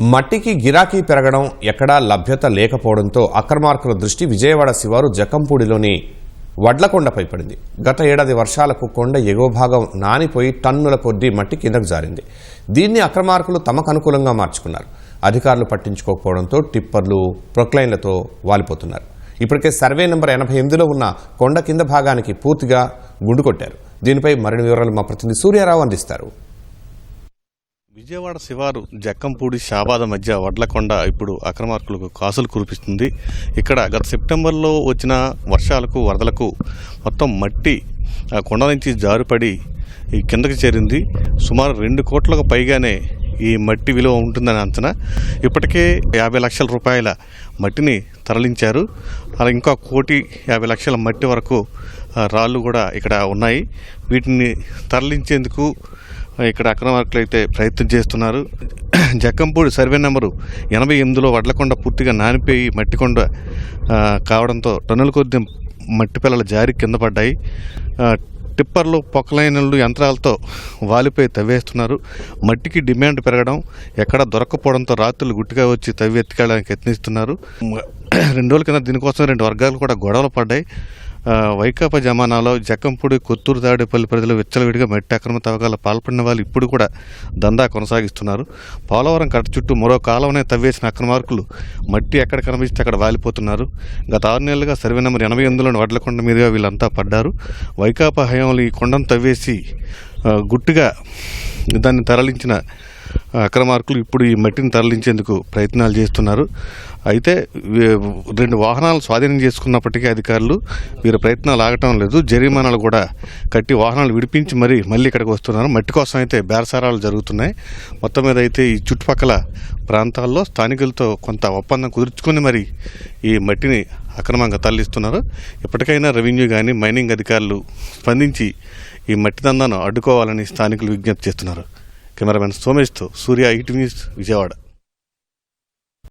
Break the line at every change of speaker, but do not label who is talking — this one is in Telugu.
మట్టికి గిరాకీ పెరగడం ఎక్కడా లభ్యత లేకపోవడంతో అక్రమార్కుల దృష్టి విజయవాడ శివారు జకంపూడిలోని వడ్లకొండపై పడింది. గత ఏడాది వర్షాలకు కొండ ఎగువ భాగం నానిపోయి టన్నుల కొద్దీ మట్టి కిందకు జారింది. దీన్ని అక్రమార్కులు తమకు అనుకూలంగా మార్చుకున్నారు. అధికారులు పట్టించుకోకపోవడంతో టిప్పర్లు ప్రొక్లైన్లతో వాలిపోతున్నారు. ఇప్పటికే సర్వే నెంబర్ ఎనభై ఎనిమిదిలో ఉన్న కొండ కింద భాగానికి పూర్తిగా గుండు కొట్టారు దీనిపై మరిన్ని వివరాలు మా ప్రతినిధి సూర్యారావు అందిస్తారు.
విజయవాడ శివారు జక్కంపూడి షాబాద మధ్య వడ్లకొండ ఇప్పుడు అక్రమార్కులకు కాసులు కురిపిస్తుంది. ఇక్కడ గత సెప్టెంబర్లో వచ్చిన వర్షాలకు వరదలకు మొత్తం మట్టి ఆ కొండ నుంచి జారుపడి ఈ కిందకి చేరింది. సుమారు రెండు కోట్లకు పైగానే ఈ మట్టి విలువ ఉంటుందని అంచనా. ఇప్పటికే యాభై లక్షల రూపాయల మట్టిని తరలించారు. అలా ఇంకా కోటి యాభై లక్షల మట్టి వరకు రాళ్ళు కూడా ఇక్కడ ఉన్నాయి. వీటిని తరలించేందుకు ఇక్కడ అక్రమార్కులు అయితే ప్రయత్నం చేస్తున్నారు. జక్కంపూడి సర్వే నెంబరు ఎనభై ఎనిమిదిలో వడ్లకొండ పూర్తిగా నానిపోయి మట్టికొండ కావడంతో టన్నుల కొద్ది మట్టి పిల్లలు జారి కింద పడ్డాయి. టిప్పర్లు పొక్కలైనలు యంత్రాలతో వాలిపోయి తవ్వేస్తున్నారు. మట్టికి డిమాండ్ పెరగడం ఎక్కడ దొరకపోవడంతో రాత్రులు గుట్టుగా వచ్చి తవ్వి ఎత్తుకెళ్ళడానికి యత్నిస్తున్నారు. రెండు రోజుల కింద దీనికోసం రెండు వర్గాలు కూడా గొడవలు పడ్డాయి. వైకాపా జమానాలో జక్కంపూడి కొత్తూరు తాడేపల్లి ప్రజలు విచ్చలవిడిగా మట్టి అక్రమ తవ్వకాలు పాల్పడిన వాళ్ళు ఇప్పుడు కూడా దందా కొనసాగిస్తున్నారు. పోలవరం కట్ట చుట్టూ మరో కాలంనే తవ్వేసిన అక్రమార్కులు మట్టి ఎక్కడ కనిపిస్తే అక్కడ వాలిపోతున్నారు. గత ఆరు నెలలుగా సర్వే నెంబర్ ఎనభై ఎనిమిదిలోని వడ్లకొండ మీదుగా వీళ్ళంతా పడ్డారు. వైకాపా హయాంలో ఈ కొండను తవ్వేసి గుట్టుగా దాన్ని తరలించిన అక్రమార్కులు ఇప్పుడు ఈ మట్టిని తరలించేందుకు ప్రయత్నాలు చేస్తున్నారు. అయితే రెండు వాహనాలు స్వాధీనం చేసుకున్నప్పటికీ అధికారులు వీరి ప్రయత్నాలు ఆగటం లేదు. జరిమానాలు కూడా కట్టి వాహనాలు విడిపించి మరీ మళ్ళీ ఇక్కడికి వస్తున్నారు. మట్టి కోసం అయితే బేరసారాలు జరుగుతున్నాయి. మొత్తం మీద అయితే ఈ చుట్టుపక్కల ప్రాంతాల్లో స్థానికులతో కొంత ఒప్పందం కుదుర్చుకొని మరి ఈ మట్టిని అక్రమంగా తరలిస్తున్నారు. ఇప్పటికైనా రెవెన్యూ కానీ మైనింగ్ అధికారులు స్పందించి ఈ మట్టి దందాను అడ్డుకోవాలని స్థానికులు విజ్ఞప్తి చేస్తున్నారు. కెమెరామెన్ సోమేష్తో సూర్య ఈటీవీ న్యూస్ విజయవాడ.